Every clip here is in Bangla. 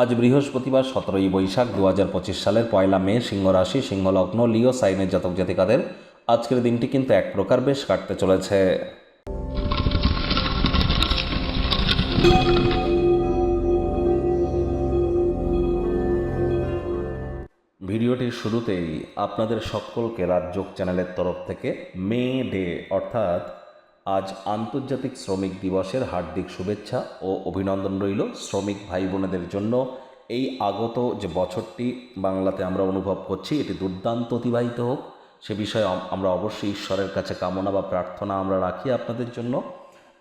আজ বৃহস্পতিবার সতেরোই বৈশাখ দু হাজার পঁচিশ সালের পয়লা মে, সিংহ রাশি সিংহ লগ্ন লিও, সাইনের জাতক জাতিকাদের আজকের দিনটি কিন্তু এক প্রকার বেশ কাটতে চলেছে। ভিডিওটির শুরুতেই আপনাদের সকলকে রাজযোগ চ্যানেলের তরফ থেকে মে ডে, অর্থাৎ আজ আন্তর্জাতিক শ্রমিক দিবসের হার্দিক শুভেচ্ছা ও অভিনন্দন রইল শ্রমিক ভাই বোনেদের জন্য। এই আগত যে বছরটি বাংলাতে আমরা অনুভব করছি, এটি দুর্দান্ত অতিবাহিত হোক। সে বিষয়ে আমরা অবশ্যই ঈশ্বরের কাছে কামনা বা প্রার্থনা আমরা রাখি আপনাদের জন্য।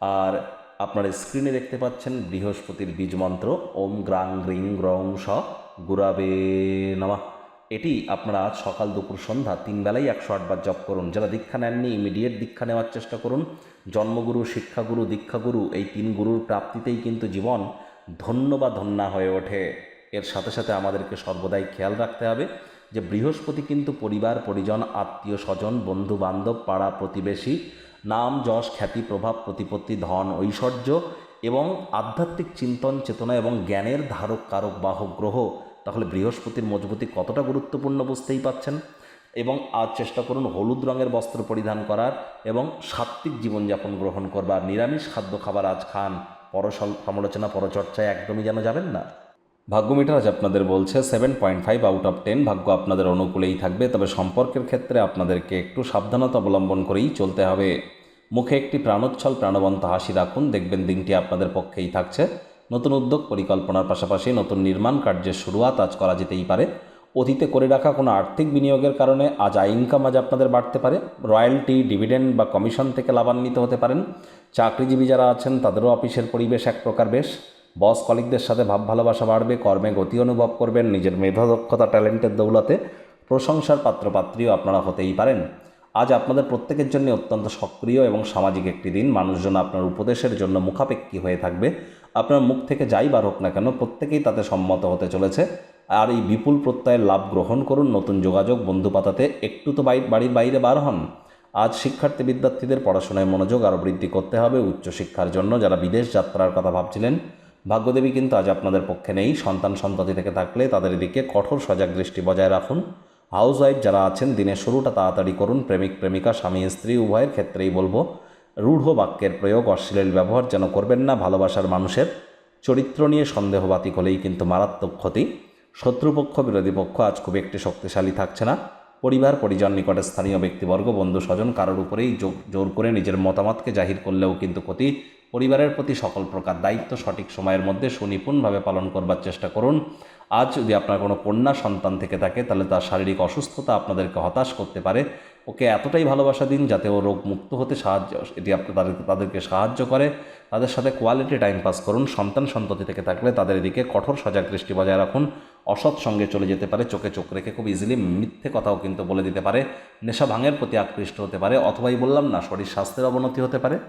আর আপনারা স্ক্রিনে দেখতে পাচ্ছেন বৃহস্পতির বীজ মন্ত্র, ওম গ্রাং গ্রিং গ্রং স গুরাবে নামা। এটি আপনারা আজ সকাল দুপুর সন্ধ্যা তিন বেলাই একশো আটবার জপ করুন। যারা দীক্ষা নেননি ইমিডিয়েট দীক্ষা নেওয়ার চেষ্টা করুন। জন্মগুরু, শিক্ষাগুরু, দীক্ষাগুরু, এই তিন গুরুর প্রাপ্তিতেই কিন্তু জীবন ধন্য বা ধন্যা হয়ে ওঠে। এর সাথে সাথে আমাদেরকে সর্বদাই খেয়াল রাখতে হবে যে বৃহস্পতি কিন্তু পরিবার, পরিজন, আত্মীয়, স্বজন, বন্ধু, বান্ধব, পাড়া, প্রতিবেশী, নাম, যশ, খ্যাতি, প্রভাব, প্রতিপত্তি, ধন, ঐশ্বর্য এবং আধ্যাত্মিক চিন্তন, চেতনা এবং জ্ঞানের ধারক, কারক, বাহক, গ্রহ তাহলে বৃহস্পতির মজবুতি কতটা গুরুত্বপূর্ণ বুঝতেই পাচ্ছেন? এবং আজ চেষ্টা করুন হলুদ রঙের বস্ত্র পরিধান করার এবং সাত্ত্বিক জীবনযাপন গ্রহণ করবার। নিরামিষ খাদ্য খাবার আজ খান। পরসল সমালোচনা, পরচর্চায় একদমই যেন যাবেন না। ভাগ্য মিটার আজ আপনাদের বলছে seven point five out of ten ভাগ্য আপনাদের অনুকূলেই থাকবে, তবে সম্পর্কের ক্ষেত্রে আপনাদেরকে একটু সাবধানতা অবলম্বন করেই চলতে হবে। মুখে একটি প্রাণোচ্ছল, প্রাণবন্ত হাসি রাখুন। দেখবেন দিনটি আপনাদের পক্ষেই থাকছে। নতুন উদ্যোগ পরিকল্পনার পাশাপাশি নতুন নির্মাণ কার্যের শুরুয়াত আজ করা যেতেই পারে। অতীতে করে রাখা কোনো আর্থিক বিনিয়োগের কারণে আজ আয় ইনকাম আজ আপনাদের বাড়তে পারে। রয়্যালটি, ডিভিডেন্ড বা কমিশন থেকে লাভান্বিত হতে পারেন। চাকরিজীবী যারা আছেন, তাদেরও অফিসের পরিবেশ এক প্রকার বেশ। বস কলিকদের সাথে ভাব ভালোবাসা বাড়বে, কর্মে গতি অনুভব করবেন, নিজের মেধা, দক্ষতা, ট্যালেন্টের দৌলতে প্রশংসার পাত্রপাত্রীও আপনারা হতেই পারেন। আজ আপনাদের প্রত্যেকের জন্য অত্যন্ত সক্রিয় এবং সামাজিক একটি দিন। মানুষজন আপনার উপদেশের জন্য মুখাপেক্ষী হয়ে থাকবে। আপনার মুখ থেকে যাই বার হোক না কেন, প্রত্যেকেই তাতে সম্মত হতে চলেছে। আর এই বিপুল প্রত্যয়ের লাভ গ্রহণ করুন নতুন যোগাযোগ, বন্ধু পাতাতে একটু তো বাড়ির বাইরে বার হন। আজ শিক্ষার্থী বিদ্যার্থীদের পড়াশোনায় মনোযোগ আরও বৃদ্ধি করতে হবে উচ্চশিক্ষার জন্য। যারা বিদেশ যাত্রার কথা ভাবছিলেন, ভাগ্যদেবী কিন্তু আজ আপনাদের পক্ষে নেই। সন্তান সন্ততি থেকে থাকলে তাদের দিকে কঠোর সজাগ দৃষ্টি বজায় রাখুন। হাউস ওয়াইফ যারা আছেন, দিনের শুরুটা তাড়াতাড়ি করুন। প্রেমিক, প্রেমিকা, স্বামী, স্ত্রী, উভয়ের ক্ষেত্রেই বলব রূঢ় বাক্যের প্রয়োগ অশ্লীল ব্যবহার যেন করবেন না, ভালোবাসার মানুষের চরিত্র নিয়ে সন্দেহবাতিক হলেই কিন্তু মারাত্মক ক্ষতি। শত্রুপক্ষ, বিরোধী পক্ষ আজ খুব একটি শক্তিশালী থাকছে না। পরিবার, পরিজন নিকটে স্থানীয় ব্যক্তিবর্গ বন্ধু স্বজন কারোর উপরেই জোর করে নিজের মতামতকে জাহির করলেও কিন্তু ক্ষতি পরিবারের প্রতি সকল প্রকার দায়িত্ব সঠিক সময়ের মধ্যে সুনিপুণভাবে পালন করবার চেষ্টা করুন। আজ যদি আপনার কোনো কন্যা সন্তান থেকে থাকে, তাহলে তার শারীরিক অসুস্থতা আপনাদেরকে হতাশ করতে পারে। ওকে এতটাই ভালোবাসা দিন যাতে ও রোগ মুক্ত হতে সাহায্য, এটি আপনার, তাদের- তাদেরকে সাহায্য করে। তাদের সাথে কোয়ালিটি টাইম পাস করুন। সন্তান সন্ততি থেকে থাকলে তাদের এদিকে কঠোর সজাগ দৃষ্টি বজায় রাখুন। অসৎ সঙ্গে চলে যেতে পারে। চোখে চোখ রেখে খুব ইজিলি মিথ্যে কথাও কিন্তু বলে দিতে পারে। নেশা ভাঙের প্রতি আকৃষ্ট হতে পারে। অথবাই বললাম না, শরীর স্বাস্থ্যের অবনতি হতে পারে।